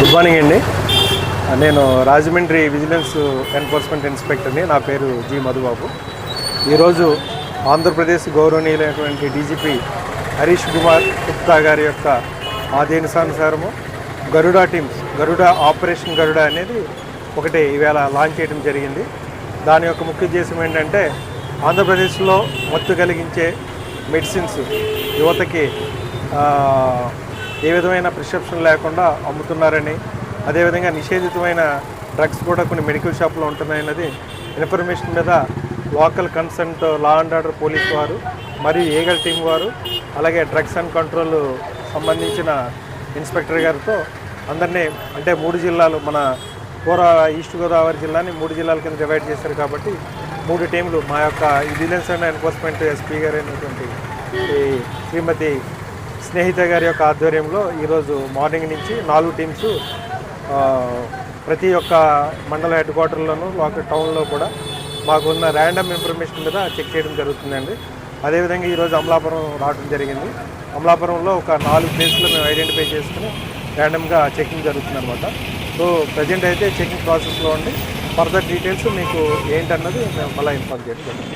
Good morning అండి. నేను Rajahmundry vigilance enforcement ఇన్స్పెక్టర్ని నా పేరు జి మధుబాబు. ఈరోజు ఆంధ్రప్రదేశ్ గౌరవనీయులైనటువంటి డీజీపీ హరీష్ కుమార్ గుప్తా గారి యొక్క ఆదేశానుసారము గరుడ టీమ్స్ గరుడ ఆపరేషన్ గరుడా అనేది ఒకటి ఈవేళ లాంచ్ చేయడం జరిగింది. దాని యొక్క ముఖ్య ఉద్దేశం ఏంటంటే ఆంధ్రప్రదేశ్లో మత్తు కలిగించే మెడిసిన్స్ యువతకి ఏ విధమైన ప్రిస్క్రిప్షన్ లేకుండా అమ్ముతున్నారని అదేవిధంగా నిషేధితమైన డ్రగ్స్ కూడా కొన్ని మెడికల్ షాప్లో ఉంటున్నాయన్నది ఇన్ఫర్మేషన్ మీద local concerned law and order police వారు మరియు ఏగల్ టీం వారు అలాగే డ్రగ్స్ అండ్ కంట్రోల్ సంబంధించిన ఇన్స్పెక్టర్ గారితో అందరినీ అంటే మూడు జిల్లాలు మన పూర్వ ఈస్ట్ గోదావరి జిల్లాని మూడు జిల్లాల కింద డివైడ్ చేశారు కాబట్టి మూడు టీంలు మా యొక్క విజిలెన్స్ అండ్ ఎన్ఫోర్స్మెంట్ ఎస్పీ గారు అయినటువంటి ఈ శ్రీమతి స్నేహిత గారి యొక్క ఆధ్వర్యంలో ఈరోజు మార్నింగ్ నుంచి నాలుగు టీమ్స్ ప్రతి ఒక్క మండల హెడ్ క్వార్టర్లోనూ లోకల్ టౌన్లో కూడా మాకున్న ర్యాండమ్ ఇన్ఫర్మేషన్ మీద చెక్ చేయడం జరుగుతుందండి. అదేవిధంగా ఈరోజు అమలాపురం రావడం జరిగింది. అమలాపురంలో ఒక నాలుగు ప్లేస్లు మేము ఐడెంటిఫై చేసుకుని ర్యాండమ్గా చెకింగ్ జరుగుతుంది అనమాట సో ప్రజెంట్ అయితే చెకింగ్ ప్రాసెస్లో ఉండి ఫర్దర్ డీటెయిల్స్ మీకు ఏంటన్నది మేము మళ్ళీ ఇన్ఫార్మ్ చేయడం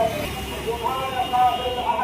الله